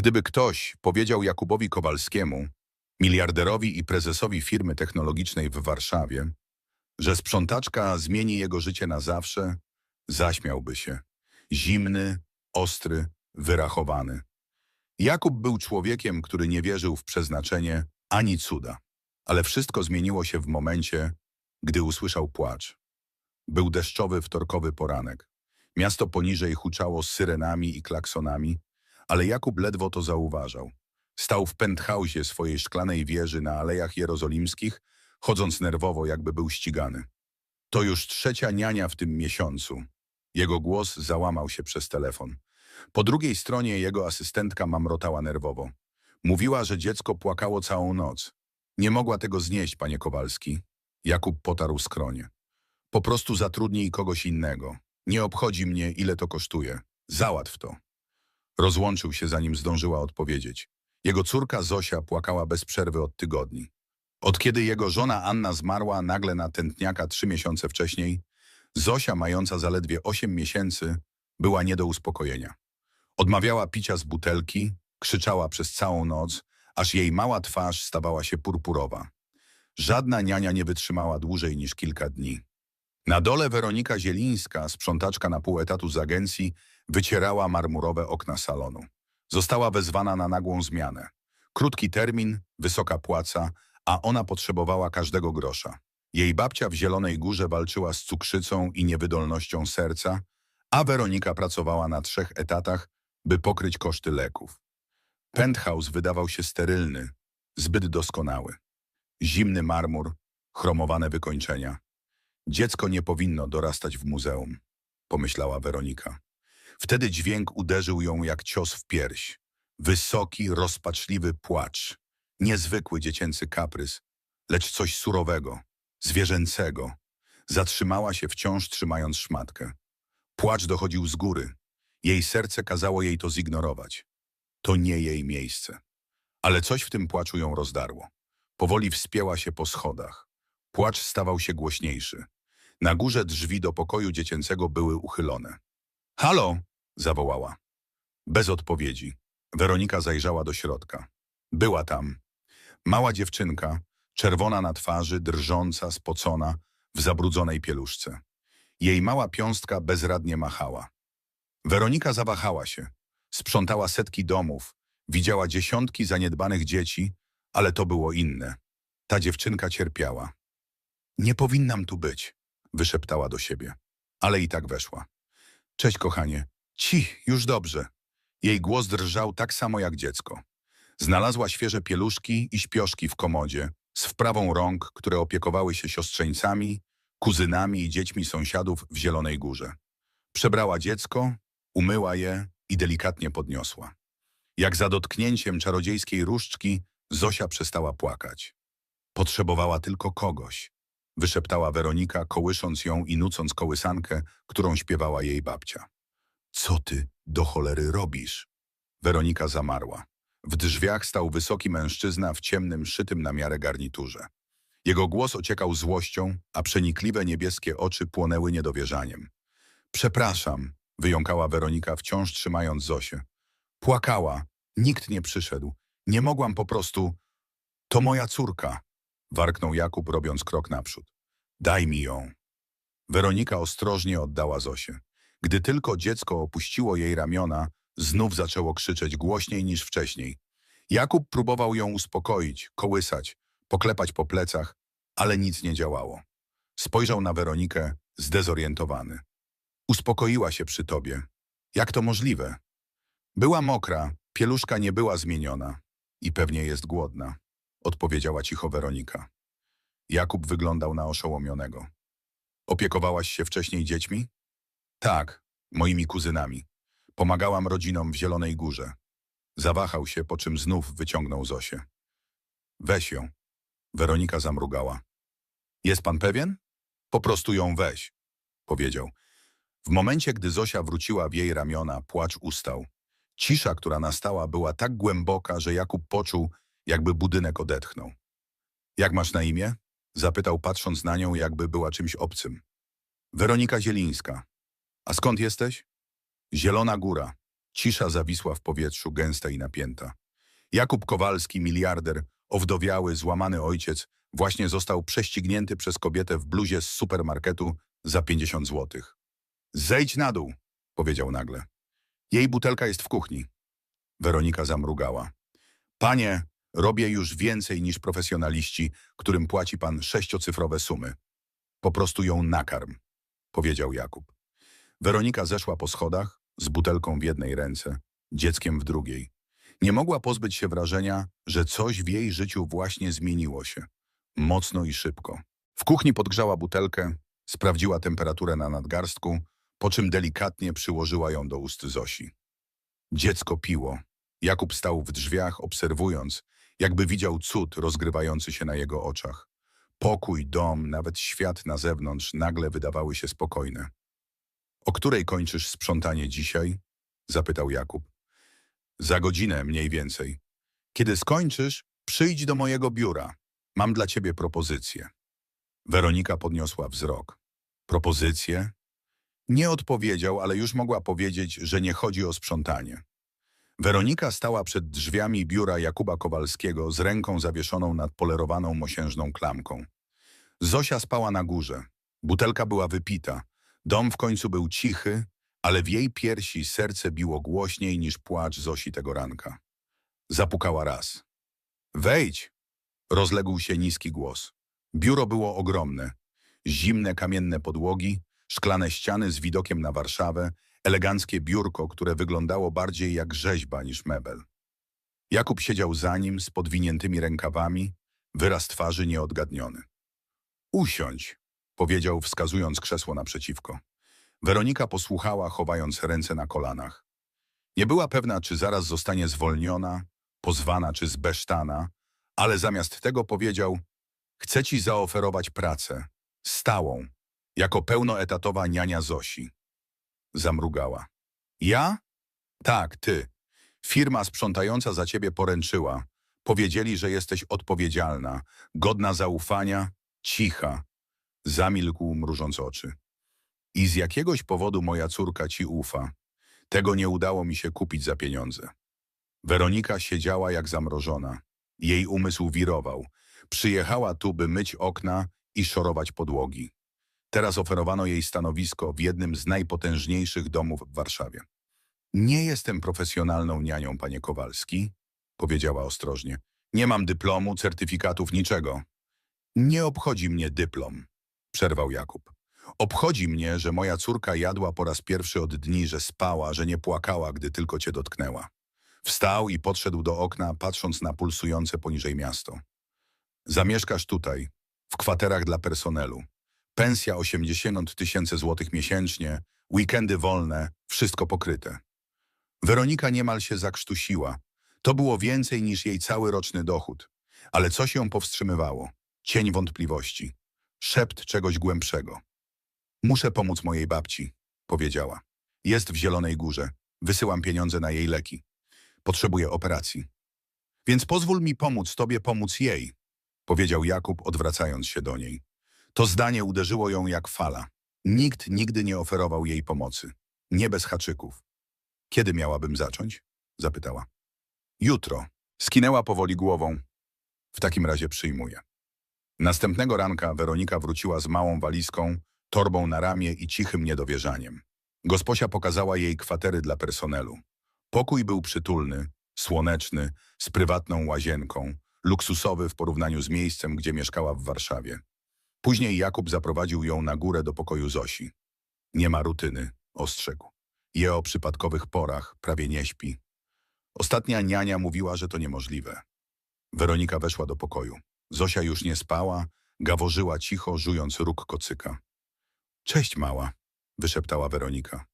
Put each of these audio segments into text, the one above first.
Gdyby ktoś powiedział Jakubowi Kowalskiemu, miliarderowi i prezesowi firmy technologicznej w Warszawie, że sprzątaczka zmieni jego życie na zawsze, zaśmiałby się. Zimny, ostry, wyrachowany. Jakub był człowiekiem, który nie wierzył w przeznaczenie ani cuda. Ale wszystko zmieniło się w momencie, gdy usłyszał płacz. Był deszczowy wtorkowy poranek. Miasto poniżej huczało syrenami i klaksonami, ale Jakub ledwo to zauważał. Stał w penthausie swojej szklanej wieży na Alejach Jerozolimskich, chodząc nerwowo, jakby był ścigany. To już trzecia niania w tym miesiącu. Jego głos załamał się przez telefon. Po drugiej stronie jego asystentka mamrotała nerwowo. Mówiła, że dziecko płakało całą noc. Nie mogła tego znieść, panie Kowalski. Jakub potarł skronie. Po prostu zatrudnij kogoś innego. Nie obchodzi mnie, ile to kosztuje. Załatw to. Rozłączył się, zanim zdążyła odpowiedzieć. Jego córka Zosia płakała bez przerwy od tygodni. Od kiedy jego żona Anna zmarła nagle na tętniaka trzy miesiące wcześniej, Zosia, mająca zaledwie osiem miesięcy, była nie do uspokojenia. Odmawiała picia z butelki, krzyczała przez całą noc, aż jej mała twarz stawała się purpurowa. Żadna niania nie wytrzymała dłużej niż kilka dni. Na dole Weronika Zielińska, sprzątaczka na pół etatu z agencji, wycierała marmurowe okna salonu. Została wezwana na nagłą zmianę. Krótki termin, wysoka płaca, a ona potrzebowała każdego grosza. Jej babcia w Zielonej Górze walczyła z cukrzycą i niewydolnością serca, a Weronika pracowała na trzech etatach, by pokryć koszty leków. Penthouse wydawał się sterylny, zbyt doskonały. Zimny marmur, chromowane wykończenia. Dziecko nie powinno dorastać w muzeum, pomyślała Weronika. Wtedy dźwięk uderzył ją jak cios w pierś. Wysoki, rozpaczliwy płacz. Niezwykły dziecięcy kaprys, lecz coś surowego, zwierzęcego. Zatrzymała się wciąż trzymając szmatkę. Płacz dochodził z góry. Jej serce kazało jej to zignorować. To nie jej miejsce. Ale coś w tym płaczu ją rozdarło. Powoli wspięła się po schodach. Płacz stawał się głośniejszy. Na górze drzwi do pokoju dziecięcego były uchylone. Halo! zawołała. Bez odpowiedzi. Weronika zajrzała do środka. Była tam. Mała dziewczynka, czerwona na twarzy, drżąca, spocona, w zabrudzonej pieluszce. Jej mała piąstka bezradnie machała. Weronika zawahała się. Sprzątała setki domów, widziała dziesiątki zaniedbanych dzieci, ale to było inne. Ta dziewczynka cierpiała. Nie powinnam tu być, wyszeptała do siebie, ale i tak weszła. Cześć, kochanie. Ci, już dobrze. Jej głos drżał tak samo jak dziecko. Znalazła świeże pieluszki i śpioszki w komodzie, z wprawą rąk, które opiekowały się siostrzeńcami, kuzynami i dziećmi sąsiadów w Zielonej Górze. Przebrała dziecko, umyła je i delikatnie podniosła. Jak za dotknięciem czarodziejskiej różdżki Zosia przestała płakać. Potrzebowała tylko kogoś, wyszeptała Weronika, kołysząc ją i nucąc kołysankę, którą śpiewała jej babcia. Co ty do cholery robisz? Weronika zamarła. W drzwiach stał wysoki mężczyzna w ciemnym, szytym na miarę garniturze. Jego głos ociekał złością, a przenikliwe niebieskie oczy płonęły niedowierzaniem. Przepraszam, wyjąkała Weronika, wciąż trzymając Zosię. Płakała. Nikt nie przyszedł. Nie mogłam po prostu... To moja córka, warknął Jakub, robiąc krok naprzód. Daj mi ją. Weronika ostrożnie oddała Zosię. Gdy tylko dziecko opuściło jej ramiona, znów zaczęło krzyczeć głośniej niż wcześniej. Jakub próbował ją uspokoić, kołysać, poklepać po plecach, ale nic nie działało. Spojrzał na Weronikę, zdezorientowany. Uspokoiła się przy tobie. Jak to możliwe? Była mokra, pieluszka nie była zmieniona i pewnie jest głodna, odpowiedziała cicho Weronika. Jakub wyglądał na oszołomionego. Opiekowałaś się wcześniej dziećmi? Tak, moimi kuzynami. Pomagałam rodzinom w Zielonej Górze. Zawahał się, po czym znów wyciągnął Zosię. Weź ją. Weronika zamrugała. Jest pan pewien? Po prostu ją weź, powiedział. W momencie, gdy Zosia wróciła w jej ramiona, płacz ustał. Cisza, która nastała, była tak głęboka, że Jakub poczuł, jakby budynek odetchnął. Jak masz na imię? Zapytał, patrząc na nią, jakby była czymś obcym. Weronika Zielińska. A skąd jesteś? Zielona Góra. Cisza zawisła w powietrzu, gęsta i napięta. Jakub Kowalski, miliarder, owdowiały, złamany ojciec, właśnie został prześcignięty przez kobietę w bluzie z supermarketu za 50 złotych. Zejdź na dół, powiedział nagle. Jej butelka jest w kuchni. Weronika zamrugała. Panie, robię już więcej niż profesjonaliści, którym płaci pan sześciocyfrowe sumy. Po prostu ją nakarm, powiedział Jakub. Weronika zeszła po schodach, z butelką w jednej ręce, dzieckiem w drugiej. Nie mogła pozbyć się wrażenia, że coś w jej życiu właśnie zmieniło się. Mocno i szybko. W kuchni podgrzała butelkę, sprawdziła temperaturę na nadgarstku, po czym delikatnie przyłożyła ją do ust Zosi. Dziecko piło. Jakub stał w drzwiach, obserwując, jakby widział cud rozgrywający się na jego oczach. Pokój, dom, nawet świat na zewnątrz nagle wydawały się spokojne. O której kończysz sprzątanie dzisiaj? zapytał Jakub. Za godzinę mniej więcej. Kiedy skończysz, przyjdź do mojego biura. Mam dla ciebie propozycję. Weronika podniosła wzrok. Propozycję? Nie odpowiedział, ale już mogła powiedzieć, że nie chodzi o sprzątanie. Weronika stała przed drzwiami biura Jakuba Kowalskiego z ręką zawieszoną nad polerowaną mosiężną klamką. Zosia spała na górze. Butelka była wypita. Dom w końcu był cichy, ale w jej piersi serce biło głośniej niż płacz Zosi tego ranka. Zapukała raz. Wejdź! Rozległ się niski głos. Biuro było ogromne. Zimne kamienne podłogi, szklane ściany z widokiem na Warszawę, eleganckie biurko, które wyglądało bardziej jak rzeźba niż mebel. Jakub siedział za nim z podwiniętymi rękawami, wyraz twarzy nieodgadniony. Usiądź, powiedział wskazując krzesło naprzeciwko. Weronika posłuchała, chowając ręce na kolanach. Nie była pewna, czy zaraz zostanie zwolniona, pozwana czy zbesztana, ale zamiast tego powiedział Chcę ci zaoferować pracę, stałą, jako pełnoetatowa niania Zosi. Zamrugała. Ja? Tak, ty. Firma sprzątająca za ciebie poręczyła. Powiedzieli, że jesteś odpowiedzialna, godna zaufania, cicha. Zamilkł, mrużąc oczy. I z jakiegoś powodu moja córka ci ufa. Tego nie udało mi się kupić za pieniądze. Weronika siedziała jak zamrożona. Jej umysł wirował. Przyjechała tu, by myć okna i szorować podłogi. Teraz oferowano jej stanowisko w jednym z najpotężniejszych domów w Warszawie. Nie jestem profesjonalną nianią, panie Kowalski, powiedziała ostrożnie. Nie mam dyplomu, certyfikatów, niczego. Nie obchodzi mnie dyplom, przerwał Jakub. Obchodzi mnie, że moja córka jadła po raz pierwszy od dni, że spała, że nie płakała, gdy tylko cię dotknęła. Wstał i podszedł do okna, patrząc na pulsujące poniżej miasto. Zamieszkasz tutaj, w kwaterach dla personelu. Pensja 80 tysięcy złotych miesięcznie, weekendy wolne, wszystko pokryte. Weronika niemal się zakrztusiła. To było więcej niż jej cały roczny dochód. Ale coś ją powstrzymywało. Cień wątpliwości. Szept czegoś głębszego. Muszę pomóc mojej babci, powiedziała. Jest w Zielonej Górze. Wysyłam pieniądze na jej leki. Potrzebuję operacji. Więc pozwól mi pomóc tobie pomóc jej, powiedział Jakub, odwracając się do niej. To zdanie uderzyło ją jak fala. Nikt nigdy nie oferował jej pomocy. Nie bez haczyków. Kiedy miałabym zacząć? zapytała. Jutro. Skinęła powoli głową. W takim razie przyjmuję. Następnego ranka Weronika wróciła z małą walizką, torbą na ramię i cichym niedowierzaniem. Gosposia pokazała jej kwatery dla personelu. Pokój był przytulny, słoneczny, z prywatną łazienką, luksusowy w porównaniu z miejscem, gdzie mieszkała w Warszawie. Później Jakub zaprowadził ją na górę do pokoju Zosi. Nie ma rutyny, ostrzegł. Je o przypadkowych porach, prawie nie śpi. Ostatnia niania mówiła, że to niemożliwe. Weronika weszła do pokoju. Zosia już nie spała, gaworzyła cicho, żując róg kocyka. Cześć, mała, wyszeptała Weronika.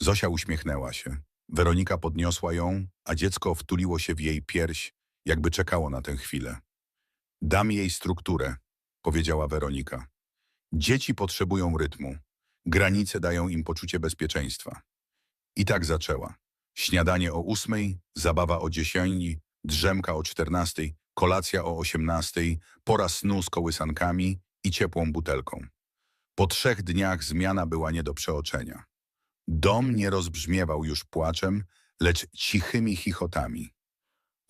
Zosia uśmiechnęła się. Weronika podniosła ją, a dziecko wtuliło się w jej pierś, jakby czekało na tę chwilę. Dam jej strukturę, powiedziała Weronika. Dzieci potrzebują rytmu. Granice dają im poczucie bezpieczeństwa. I tak zaczęła. Śniadanie o ósmej, zabawa o dziesięciu, drzemka o czternastej, kolacja o osiemnastej, pora snu z kołysankami i ciepłą butelką. Po trzech dniach zmiana była nie do przeoczenia. Dom nie rozbrzmiewał już płaczem, lecz cichymi chichotami.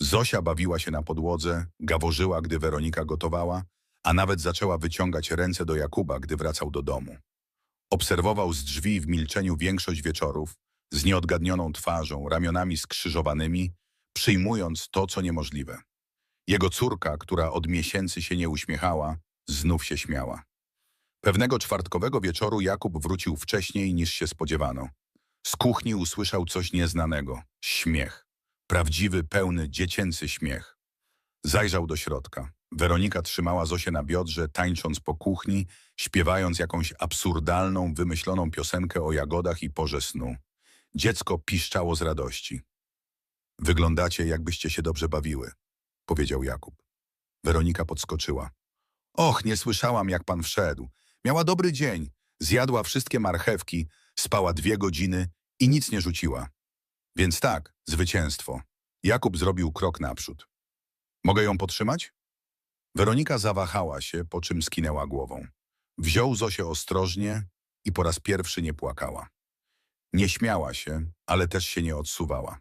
Zosia bawiła się na podłodze, gaworzyła, gdy Weronika gotowała, a nawet zaczęła wyciągać ręce do Jakuba, gdy wracał do domu. Obserwował z drzwi w milczeniu większość wieczorów, z nieodgadnioną twarzą, ramionami skrzyżowanymi, przyjmując to, co niemożliwe. Jego córka, która od miesięcy się nie uśmiechała, znów się śmiała. Pewnego czwartkowego wieczoru Jakub wrócił wcześniej niż się spodziewano. Z kuchni usłyszał coś nieznanego. Śmiech. Prawdziwy, pełny, dziecięcy śmiech. Zajrzał do środka. Weronika trzymała Zosię na biodrze, tańcząc po kuchni, śpiewając jakąś absurdalną, wymyśloną piosenkę o jagodach i porze snu. Dziecko piszczało z radości. Wyglądacie, jakbyście się dobrze bawiły, powiedział Jakub. Weronika podskoczyła. Och, nie słyszałam, jak pan wszedł. Miała dobry dzień. Zjadła wszystkie marchewki, spała dwie godziny i nic nie rzuciła. Więc tak, zwycięstwo. Jakub zrobił krok naprzód. Mogę ją potrzymać? Weronika zawahała się, po czym skinęła głową. Wziął Zosię ostrożnie i po raz pierwszy nie płakała. Nie śmiała się, ale też się nie odsuwała.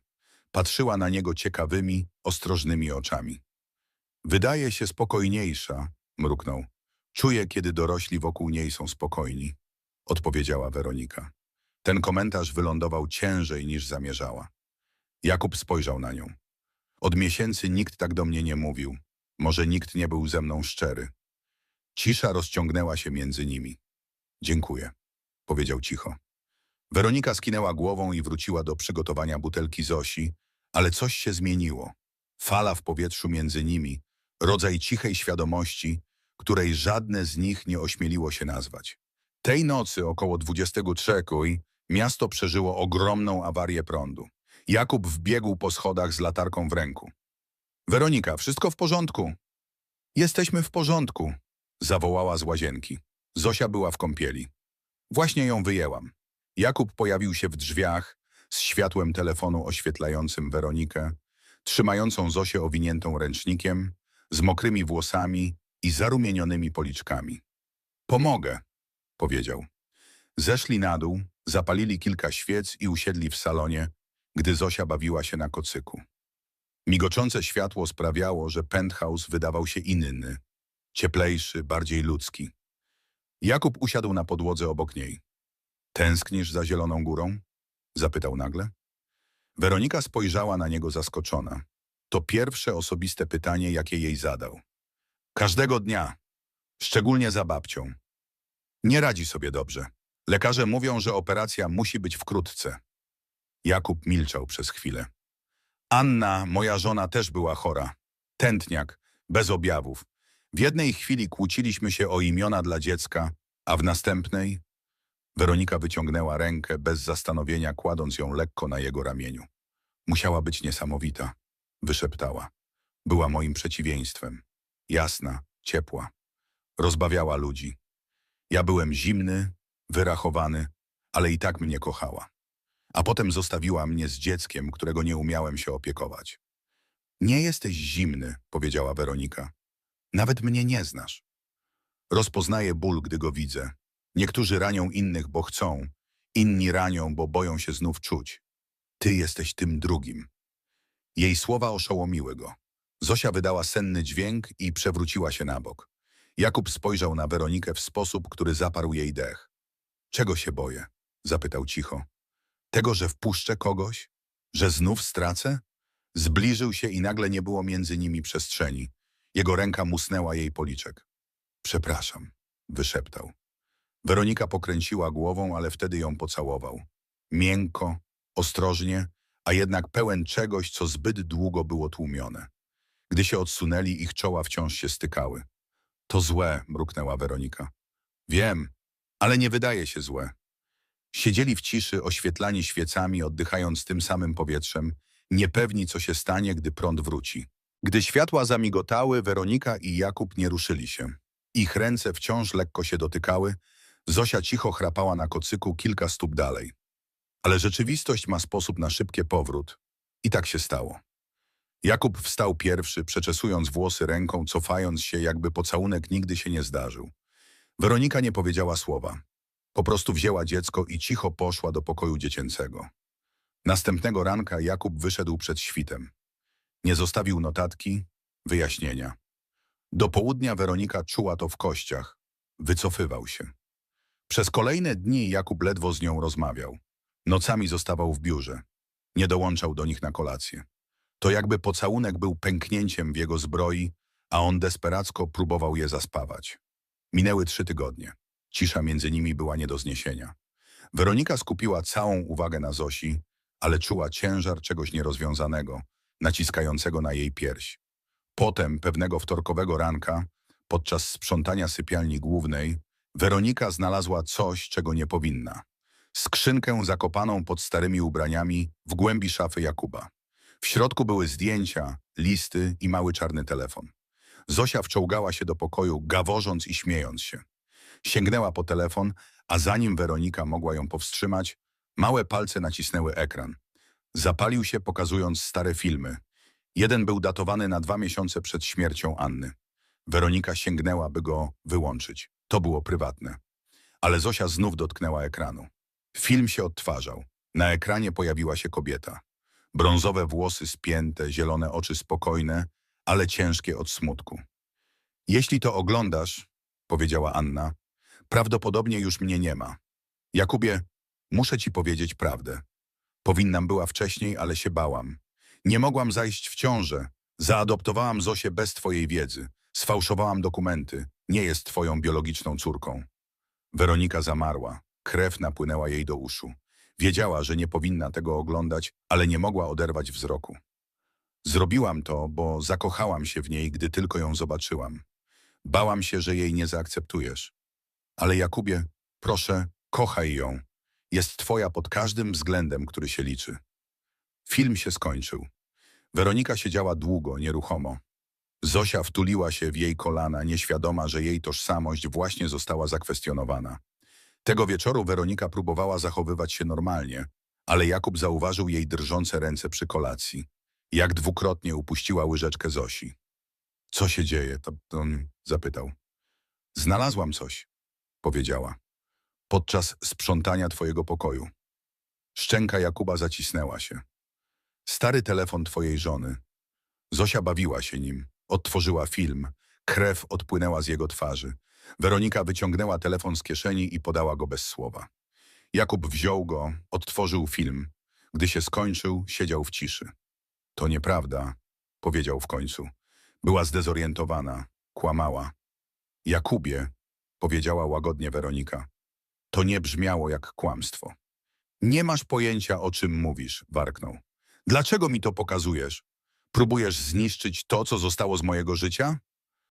Patrzyła na niego ciekawymi, ostrożnymi oczami. Wydaje się spokojniejsza, mruknął. Czuję, kiedy dorośli wokół niej są spokojni, odpowiedziała Weronika. Ten komentarz wylądował ciężej niż zamierzała. Jakub spojrzał na nią. Od miesięcy nikt tak do mnie nie mówił. Może nikt nie był ze mną szczery. Cisza rozciągnęła się między nimi. Dziękuję, powiedział cicho. Weronika skinęła głową i wróciła do przygotowania butelki Zosi, ale coś się zmieniło. Fala w powietrzu między nimi, rodzaj cichej świadomości, której żadne z nich nie ośmieliło się nazwać. Tej nocy około 23 miasto przeżyło ogromną awarię prądu. Jakub wbiegł po schodach z latarką w ręku. Weronika, wszystko w porządku? Jesteśmy w porządku, zawołała z łazienki. Zosia była w kąpieli. Właśnie ją wyjęłam. Jakub pojawił się w drzwiach z światłem telefonu oświetlającym Weronikę, trzymającą Zosię owiniętą ręcznikiem, z mokrymi włosami i zarumienionymi policzkami. Pomogę, powiedział. Zeszli na dół, zapalili kilka świec i usiedli w salonie, gdy Zosia bawiła się na kocyku. Migoczące światło sprawiało, że penthouse wydawał się inny, cieplejszy, bardziej ludzki. Jakub usiadł na podłodze obok niej. Tęsknisz za Zieloną Górą? Zapytał nagle. Weronika spojrzała na niego zaskoczona. To pierwsze osobiste pytanie, jakie jej zadał. Każdego dnia, szczególnie za babcią. Nie radzi sobie dobrze. Lekarze mówią, że operacja musi być wkrótce. Jakub milczał przez chwilę. Anna, moja żona, też była chora. Tętniak, bez objawów. W jednej chwili kłóciliśmy się o imiona dla dziecka, a w następnej... Weronika wyciągnęła rękę bez zastanowienia, kładąc ją lekko na jego ramieniu. Musiała być niesamowita, wyszeptała. Była moim przeciwieństwem. Jasna, ciepła. Rozbawiała ludzi. Ja byłem zimny, wyrachowany, ale i tak mnie kochała. A potem zostawiła mnie z dzieckiem, którego nie umiałem się opiekować. Nie jesteś zimny, powiedziała Weronika. Nawet mnie nie znasz. Rozpoznaję ból, gdy go widzę. Niektórzy ranią innych, bo chcą. Inni ranią, bo boją się znów czuć. Ty jesteś tym drugim. Jej słowa oszołomiły go. Zosia wydała senny dźwięk i przewróciła się na bok. Jakub spojrzał na Weronikę w sposób, który zaparł jej dech. Czego się boję? Zapytał cicho. Tego, że wpuszczę kogoś? Że znów stracę? Zbliżył się i nagle nie było między nimi przestrzeni. Jego ręka musnęła jej policzek. Przepraszam, wyszeptał. Weronika pokręciła głową, ale wtedy ją pocałował. Miękko, ostrożnie, a jednak pełen czegoś, co zbyt długo było tłumione. Gdy się odsunęli, ich czoła wciąż się stykały. To złe, mruknęła Weronika. Wiem, ale nie wydaje się złe. Siedzieli w ciszy, oświetlani świecami, oddychając tym samym powietrzem, niepewni, co się stanie, gdy prąd wróci. Gdy światła zamigotały, Weronika i Jakub nie ruszyli się. Ich ręce wciąż lekko się dotykały, Zosia cicho chrapała na kocyku kilka stóp dalej. Ale rzeczywistość ma sposób na szybkie powrót. I tak się stało. Jakub wstał pierwszy, przeczesując włosy ręką, cofając się, jakby pocałunek nigdy się nie zdarzył. Weronika nie powiedziała słowa. Po prostu wzięła dziecko i cicho poszła do pokoju dziecięcego. Następnego ranka Jakub wyszedł przed świtem. Nie zostawił notatki, wyjaśnienia. Do południa Weronika czuła to w kościach. Wycofywał się. Przez kolejne dni Jakub ledwo z nią rozmawiał. Nocami zostawał w biurze. Nie dołączał do nich na kolację. To jakby pocałunek był pęknięciem w jego zbroi, a on desperacko próbował je zaspawać. Minęły trzy tygodnie. Cisza między nimi była nie do zniesienia. Weronika skupiła całą uwagę na Zosi, ale czuła ciężar czegoś nierozwiązanego, naciskającego na jej pierś. Potem, pewnego wtorkowego ranka, podczas sprzątania sypialni głównej, Weronika znalazła coś, czego nie powinna. Skrzynkę zakopaną pod starymi ubraniami w głębi szafy Jakuba. W środku były zdjęcia, listy i mały czarny telefon. Zosia wczołgała się do pokoju, gaworząc i śmiejąc się. Sięgnęła po telefon, a zanim Weronika mogła ją powstrzymać, małe palce nacisnęły ekran. Zapalił się, pokazując stare filmy. Jeden był datowany na dwa miesiące przed śmiercią Anny. Weronika sięgnęła, by go wyłączyć. To było prywatne. Ale Zosia znów dotknęła ekranu. Film się odtwarzał. Na ekranie pojawiła się kobieta. Brązowe włosy spięte, zielone oczy spokojne, ale ciężkie od smutku. Jeśli to oglądasz, powiedziała Anna, prawdopodobnie już mnie nie ma. Jakubie, muszę ci powiedzieć prawdę. Powinnam była wcześniej, ale się bałam. Nie mogłam zajść w ciążę. Zaadoptowałam Zosię bez twojej wiedzy. Sfałszowałam dokumenty. Nie jest twoją biologiczną córką. Weronika zamarła. Krew napłynęła jej do uszu. Wiedziała, że nie powinna tego oglądać, ale nie mogła oderwać wzroku. Zrobiłam to, bo zakochałam się w niej, gdy tylko ją zobaczyłam. Bałam się, że jej nie zaakceptujesz. Ale Jakubie, proszę, kochaj ją. Jest twoja pod każdym względem, który się liczy. Film się skończył. Weronika siedziała długo, nieruchomo. Zosia wtuliła się w jej kolana, nieświadoma, że jej tożsamość właśnie została zakwestionowana. Tego wieczoru Weronika próbowała zachowywać się normalnie, ale Jakub zauważył jej drżące ręce przy kolacji. Jak dwukrotnie upuściła łyżeczkę Zosi. Co się dzieje? To, to zapytał. Znalazłam coś, powiedziała. Podczas sprzątania twojego pokoju. Szczęka Jakuba zacisnęła się. Stary telefon twojej żony. Zosia bawiła się nim. Odtworzyła film. Krew odpłynęła z jego twarzy. Weronika wyciągnęła telefon z kieszeni i podała go bez słowa. Jakub wziął go, odtworzył film. Gdy się skończył, siedział w ciszy. To nieprawda, powiedział w końcu. Była zdezorientowana, kłamała. Jakubie, powiedziała łagodnie Weronika. To nie brzmiało jak kłamstwo. Nie masz pojęcia, o czym mówisz, warknął. Dlaczego mi to pokazujesz? Próbujesz zniszczyć to, co zostało z mojego życia?